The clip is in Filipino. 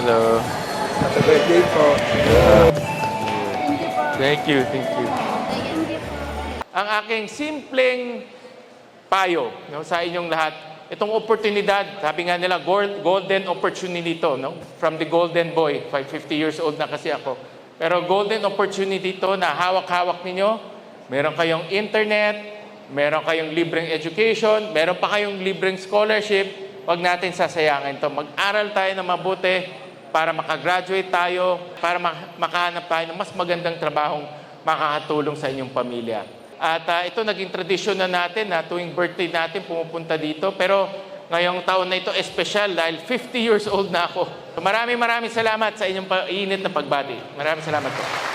Hello. Happy birthday po. Thank you, thank you. Ang aking simpleng payo no, sa inyong lahat, itong oportunidad, sabi nga nila, golden opportunity to, no? from the golden boy, 50 years old na kasi ako. Pero golden opportunity to na hawak-hawak ninyo, meron kayong internet, meron kayong libreng education, meron pa kayong libreng scholarship, Huwag natin sasayangin to. Mag-aral tayo na mabuti para makagraduate tayo, para mak- makahanap tayo ng mas magandang trabahong makakatulong sa inyong pamilya. At ah, ito naging tradisyon na natin na tuwing birthday natin pumupunta dito. Pero ngayong taon na ito espesyal dahil 50 years old na ako. Maraming maraming salamat sa inyong init na pagbati. Maraming salamat po.